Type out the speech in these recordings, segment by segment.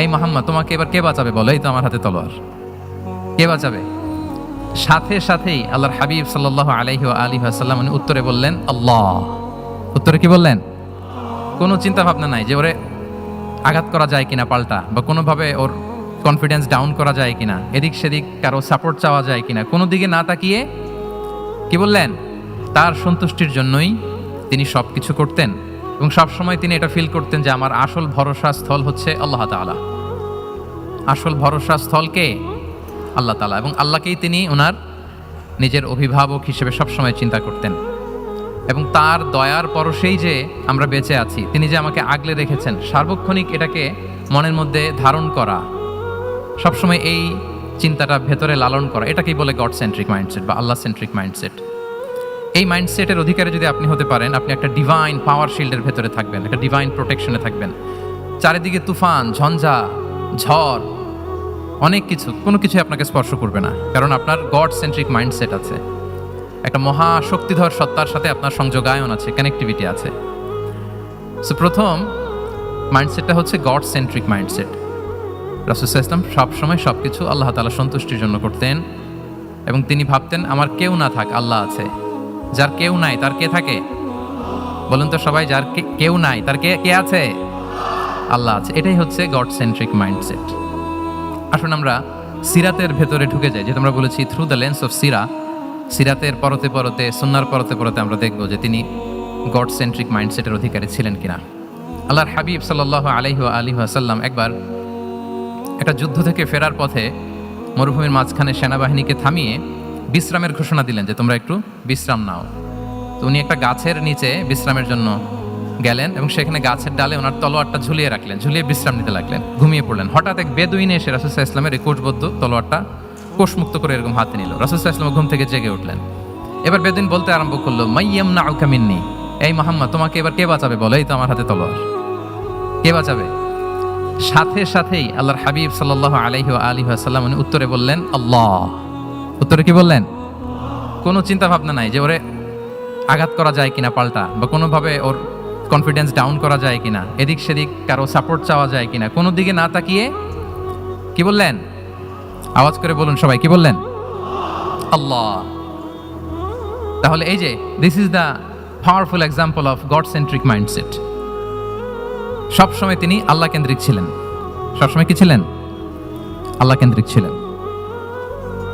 এই মাহাম্মা তোমাকে এবার কে বাঁচাবে বলো? এই তো আমার হাতে তলোয়ার। কে বাঁচাবে? সাথে সাথেই আল্লাহর হাবিব সাল্লাহ আলহি আলী আসাল্লাম উত্তরে বললেন, আল্লাহ। উত্তরে কি বললেন? কোনো চিন্তা ভাবনা নাই যে ওরে আঘাত করা যায় কিনা পাল্টা, বা কোনোভাবে ওর কনফিডেন্স ডাউন করা যায় কিনা, এদিক সেদিক কারও সাপোর্ট চাওয়া যায় কিনা। কোনো দিকে না তাকিয়ে কি বললেন? তার সন্তুষ্টির জন্যই তিনি সব কিছু করতেন। এবং সবসময় তিনি এটা ফিল করতেন যে আমার আসল ভরসা স্থল হচ্ছে আল্লাহ তাআলা। আসল ভরসা স্থলকে আল্লাহ তালা এবং আল্লাহকেই তিনি ওনার নিজের অভিভাবক হিসেবে সবসময় চিন্তা করতেন। এবং তার দয়ার পরশেই যে আমরা বেঁচে আছি, তিনি যে আমাকে আগলে রেখেছেন, সার্বক্ষণিক এটাকে মনের মধ্যে ধারণ করা, সবসময় এই চিন্তাটা ভেতরে লালন করা, এটাকেই বলে গড সেন্ট্রিক মাইন্ডসেট বা আল্লাহ সেন্ট্রিক মাইন্ডসেট এই মাইন্ডসেটের অধিকারে যদি আপনি হতে পারেন, আপনি একটা ডিভাইন পাওয়ার শিল্ডের ভেতরে থাকবেন, একটা ডিভাইন প্রোটেকশনে থাকবেন। চারিদিকে তুফান, ঝঞ্ঝা, ঝড়, অনেক কিছু, কোনো কিছুই আপনাকে স্পর্শ করবে না, কারণ আপনার গড সেন্ট্রিক মাইন্ডসেট আছে। একটা মহা শক্তিধর সত্তার সাথে আপনার সংযোগায়ন আছে কানেক্টিভিটি আছে। সো প্রথম মাইন্ডসেটটা হচ্ছে গড সেন্ট্রিক মাইন্ডসেট রাসুসাহ ইসলাম সবসময় সব কিছু আল্লাহ তালা সন্তুষ্টির জন্য করতেন এবং তিনি ভাবতেন, আমার কেউ না থাক, আল্লাহ আছে। যার কেউ নাই, তার কে থাকে? বলুন তো সবাই, যার কেউ নাই, তার কে কে আছে? আল্লাহ আছে। এটাই হচ্ছে গড সেন্ট্রিক মাইন্ডসেট আসুন আমরা সিরাতের ভেতরে ঢুকে যাই যেটা আমরা বলেছি থ্রু দ্য লেন্স অফ সিরা সিরাতের পরতে পরতে, সুন্নার পরতে পরতে আমরা দেখব যে তিনি গড সেন্ট্রিক মাইন্ডসেটের অধিকারী ছিলেন কিনা। আল্লাহর হাবিব সাল্লাহ আলহি আলী আসাল্লাম একবার একটা যুদ্ধ থেকে ফেরার পথে মরুভূমির মাঝখানে সেনাবাহিনীকে থামিয়ে বিশ্রামের ঘোষণা দিলেন যে তোমরা একটু বিশ্রাম নাও। তো উনি একটা গাছের নিচে বিশ্রামের জন্য গেলেন এবং সেখানে গাছের ডালে ওনার তলোয়ারটা ঝুলিয়ে রাখলেন, ঝুলিয়ে বিশ্রাম নিতে লাগলেন, ঘুমিয়ে পড়লেন। হঠাৎ এক বেদুইনে এসে রাসুসাহ ইসলামের এই কোষবদ্ধ তলোয়ারটা কোষমুক্ত করে এরকম হাতে নিল। রাসুসাহ ইসলাম ঘুম থেকে জেগে উঠলেন। এবার বেদুইন বলতে আরম্ভ করল মাইয়াম না মিন্নি। এই মাহাম্মা তোমাকে এবার কে বাঁচাবে বলো? এই তো আমার হাতে তলোয়ার। কে বাঁচাবে? সাথে সাথেই আল্লাহর হাবিব সাল্লাহ আলহি আলী আসাল্লাম উনি উত্তরে বললেন, আল্লাহ। উত্তরে কি বললেন? কোনো চিন্তা ভাবনা নাই যে ওরে আঘাত করা যায় কিনা পাল্টা বা কোনোভাবে ওর কনফিডেন্স ডাউন করা যায় কিনা, এদিক সেদিক কারও সাপোর্ট চাওয়া যায় কিনা, কোনো দিকে না তাকিয়ে কি বললেন? আওয়াজ করে বলুন সবাই, কি বললেন? আল্লাহ। তাহলে এই যে this is the powerful example of God centric mindset সবসময় তিনি আল্লাহ কেন্দ্রিক ছিলেন। সবসময় কি ছিলেন? আল্লাহ কেন্দ্রিক ছিলেন।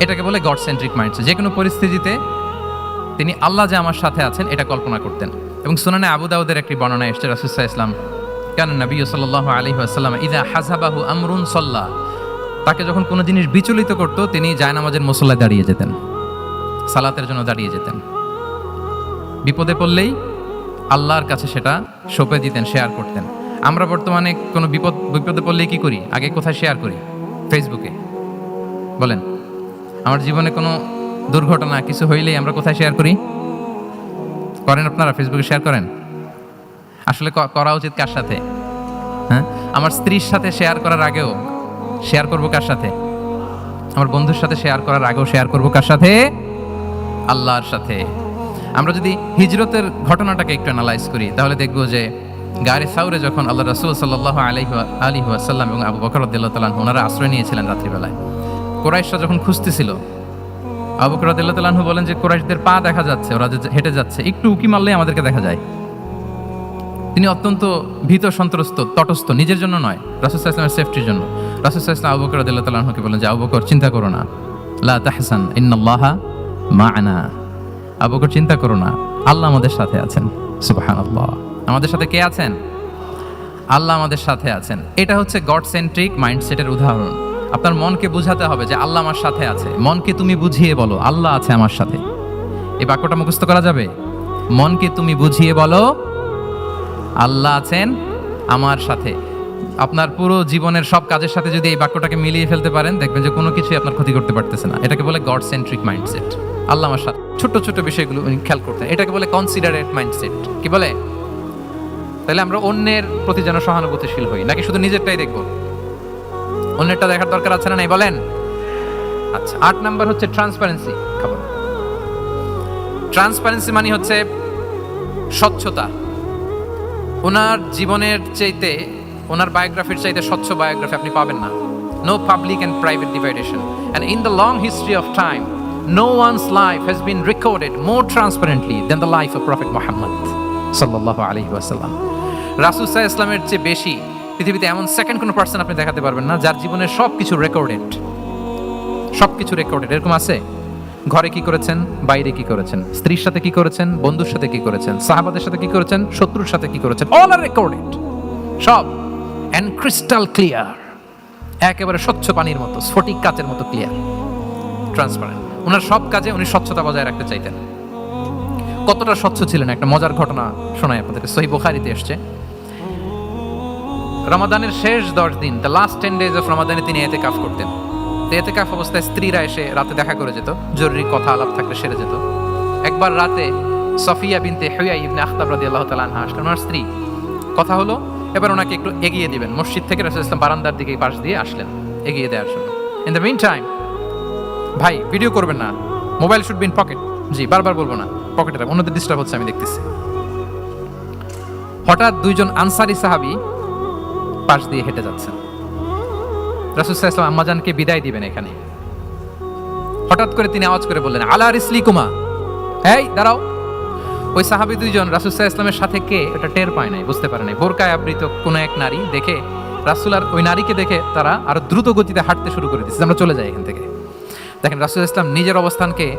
এটাকে বলে গড সেন্ট্রিক মাইন্ডসেট যে কোনো পরিস্থিতিতে তিনি আল্লাহ যে আমার সাথে আছেন, এটা কল্পনা করতেন। এবং সুনানে আবু দাউদের একটি বর্ণনা এসছে রাসুসাহ ইসলাম কেন নবী সাল্লাহ আলী আসাল্লাম ইদা হাজাবাহু আমরুন সল্লাহ তাকে যখন কোনো জিনিস বিচলিত করতো, তিনি জায়নামাজের মুসল্লায় দাঁড়িয়ে যেতেন, সালাতের জন্য দাঁড়িয়ে যেতেন। বিপদে পড়লেই আল্লাহর কাছে সেটা সঁপে দিতেন শেয়ার করতেন। আমরা বর্তমানে কোনো বিপদ, বিপদে পড়লেই কী করি? আগে কোথায় শেয়ার করি? ফেসবুকে বলেন। আমার জীবনে কোনো দুর্ঘটনা, কিছু হইলেই আমরা কোথায় শেয়ার করি? করেন আপনারা ফেসবুকে শেয়ার করেন। আসলে করা উচিত কার সাথে? হ্যাঁ? আমার স্ত্রীর সাথে শেয়ার করার আগেও শেয়ার করব কার সাথে? আমার বন্ধুর সাথে শেয়ার করার আগেও শেয়ার করব কার সাথে? আল্লাহর সাথে। আমরা যদি হিজরতের ঘটনাটাকে একটু অ্যানালাইজ করি, তাহলে দেখব যে গাড়ি সাউরে যখন আল্লাহ রসুল সাল্লাহ আলহি আলী আসাল্লাম এবং আবু বকর রদুল্লাহ তালাহ ওনারা আশ্রয় নিয়েছিলেন রাত্রিবেলায়। কোরাইশরা যখন খুঁজতেছিল, আবু রদুল্লাহ বলেন যে কোরাইশদের পা দেখা যাচ্ছে, ওরা যে হেঁটে যাচ্ছে, একটু উকি মারলেই আমাদেরকে দেখা যায়। তিনি অত্যন্ত ভীত, সন্ত্রস্ত, তটস্থ, নিজের জন্য নয়, রাসুল সেফটির জন্য। রাসুল ইসলাম আবু বলেন যে, আবু চিন্তা করো না। লা তাহসান, ইন্নাল্লাহা মা'না। আবু বকর, চিন্তা করো না। আল্লাহ আমাদের সাথে আছেন। সুবহানাল্লাহ। আমাদের সাথে কে আছেন? আল্লাহ আমাদের সাথে আছেন। এটা হচ্ছে গড সেন্ট্রিক মাইন্ডসেটের উদাহরণ। আপনার মনকে বুঝাতে হবে যে আল্লাহ আমার সাথে আছে। মনকে তুমি বুঝিয়ে বলো, আল্লাহ আছে আমার সাথে। এই বাক্যটা মুখস্থ করা যাবে? মনকে তুমি বুঝিয়ে বলো, আল্লাহ আছেন আমার সাথে। আপনার পুরো জীবনের সব কাজের সাথে যদি এই বাক্যটাকে মিলিয়ে ফেলতে পারেন, দেখবেন যে কোনো কিছুই আপনার ক্ষতি করতে পারতেছে না। এটাকে বলে গড সেন্ট্রিক মাইন্ডসেট আল্লাহ আমার সাথে ছোট্ট ছোট্ট বিষয়গুলো উনি খেয়াল করতেন। এটাকে বলে কনসিডারেট মাইন্ডসেট কি বলে? তাহলে আমরা অন্যের প্রতি যেন সহানুভূতিশীল হই। নাকি শুধু নিজেরটাই দেখব? অন্যেরটা দেখার দরকার আছে না নাই? বলেন। আচ্ছা আট নাম্বার হচ্ছে ট্রান্সপারেন্সি খাবার ট্রান্সপারেন্সি মানে হচ্ছে স্বচ্ছতা। ওনার জীবনের চাইতে, ওনার বায়োগ্রাফির চাইতে স্বচ্ছ বায়োগ্রাফি আপনি পাবেন না। No public and private division and in the long history of time no one's life has been recorded more transparently than the life of prophet Mohammad সাল্লাহ আলহি ওয়াসাল্লাম। রাসুসাহ ইসলামের চেয়ে বেশি পৃথিবীতে এমন সেকেন্ড কোনো পার্সন আপনি দেখাতে পারবেন না, যার জীবনে সব কিছু রেকর্ডেড সব কিছু রেকর্ডেড এরকম আছে? ঘরে কি করেছেন? বাইরে কি করেছেন? স্ত্রীর সাথে কি করেছেন? বন্ধুর সাথে কি করেছেন? সাহাবাদের সাথে কি করেছেন? শত্রুর সাথে কি করেছেন? অল আর রেকর্ডেড সব। অ্যান্ড ক্রিস্টাল ক্লিয়ার একেবারে স্বচ্ছ পানির মতো, স্ফটিক কাচের মতো ক্লিয়ার ট্রান্সপারেন্ট ওনার সব কাজে উনি স্বচ্ছতা বজায় রাখতে চাইতেন। কতটা স্বচ্ছ ছিলেন? একটা মজার ঘটনা শোনায় আপনাদের সহি বোখারিতে এসছে। রমাদানের শেষ দশ দিন the last ten days of রমাদানে তিনি এতে কাফ করতেন। এতে কাফ অবস্থায় স্ত্রীরা এসে রাতে দেখা করে যেত, জরুরি কথা আলাপ থাকলে সেরে যেত। একবার রাতে সফিয়া বিনতে হুয়া ইবনে আখতাব রাদিয়াল্লাহু তাআলা আনহা আসলেন। ওনার স্ত্রী, কথা হলো, এবার ওনাকে একটু এগিয়ে দিবেন। মসজিদ থেকে রাসূল ইসলাম বারান্দার দিকে পাশ দিয়ে আসলেন, এগিয়ে দেওয়ার জন্য। ইন দ্য মিন টাইম ভাই ভিডিও করবেন না। Mobile should be in pocket জি, বারবার বলব না। পকেটে অন্যদের ডিস্টার্ব হচ্ছে, আমি দেখতেছি। হঠাৎ দুইজন আনসারি সাহাবি পাশ দিয়ে হেঁটে যাচ্ছেন। রাসুসাহ ইসলাম আম্মাজানকে বিদায় দিবেন এখানে। হঠাৎ করে তিনি আওয়াজ করে বললেন, আলা রিসলি কুমা এই, দাঁড়াও। ওই সাহাবি দুইজন রাসুসাহ ইসলামের সাথে কে? এটা টের পায় নাই, বুঝতে পারে নাই। বোরকায় আবৃত কোনো এক নারী দেখে রাসুল আর ওই নারীকে দেখে তারা আরও দ্রুত গতিতে হাঁটতে শুরু করে দিচ্ছে আমরা চলে যাই এখান থেকে। দেখেন, রাসুল ইসলাম নিজের অবস্থানকে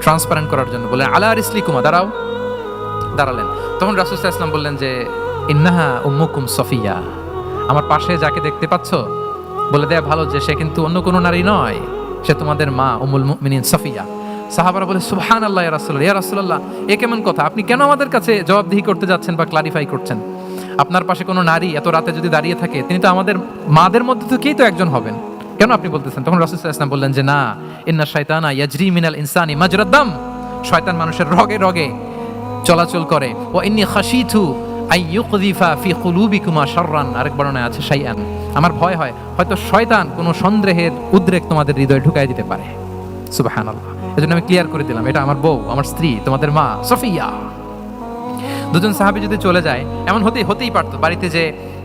ট্রান্সপারেন্ট করার জন্য বললেন, আলা রিসলি কুমা দাঁড়াও। দাঁড়ালেন। তখন রাসুল ইসলাম বললেন যে, ইন্নাহা উম্মুকুম সফিয়া। আমার পাশে যাকে দেখতে পাচ্ছ, বলে দেয়া ভালো যে সে কিন্তু অন্য কোনো নারী নয়। সে তোমাদের মা উমুল মিনিন সফিয়া। সাহাবারা বলে সুহান আল্লাহ রাসূলুল্লাহ, ইয়া রাসূলুল্লাহ, এ কেমন কথা? আপনি কেন আমাদের কাছে জবাবদিহি করতে যাচ্ছেন বা ক্লারিফাই করছেন? আপনার পাশে কোনো নারী এত রাতে যদি দাঁড়িয়ে থাকে, তিনি তো আমাদের মাদের মধ্যে থেকেই তো একজন হবেন। কেন আপনি বলতেছেন? তখন রাসূল ওয়াসাল্লাম বললেন যে, না, ইন্না শাইতানা ইয়াজরি মিনাল ইনসানি মাজরাদ্দাম শয়তান মানুষের রগে রগে চলাচল করে। ও ইন্নি খাশিতু আই ইউকযিফা ফি কুলুবিকুমা শাররান। আরেক বর্ণনায় আছে, শাইআন। আমার ভয় হয়, হয়তো শয়তান কোনো সন্দেহের উদ্রেক তোমাদের হৃদয়ে ঢুকাই দিতে পারে। সুবহানাল্লাহ। এজন্য আমি ক্লিয়ার করে দিলাম, এটা আমার বউ, আমার স্ত্রী, তোমাদের মা, সফিয়া। দুজন সাহাবী যদি চলে যায়, এমন হতেই হতেই পারতো, বাড়িতে যে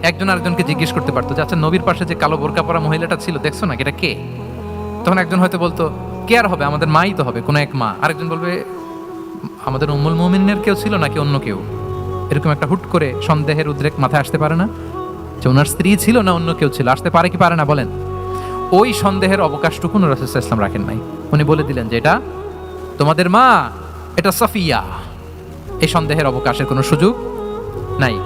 একজন আরেকজনকে জিজ্ঞেস করতে পারতো যে আচ্ছা নবীর পাশে যে কালো বোরকা পরা মহিলাটা ছিল, দেখছ না, এটা কে? তখন একজন হয়তো বলতো, কে আর হবে? আমাদের মাই তো হবে, কোনো এক মা। আরেকজন বলবে, আমাদের উম্মুল মোমিনের কেউ ছিল নাকি অন্য কেউ? এরকম একটা হুট করে সন্দেহের উদ্রেক মাথায় আসতে পারে না? যে ওনার স্ত্রী ছিল না, অন্য কেউ ছিল, আসতে পারে কি পারে না বলেন। ওই সন্দেহের অবকাশটুকু রাসুল ইসলাম রাখেন নাই। উনি বলে দিলেন যে এটা তোমাদের মা, এটা সাফিয়া। এই সন্দেহের অবকাশের কোনো সুযোগ নাই।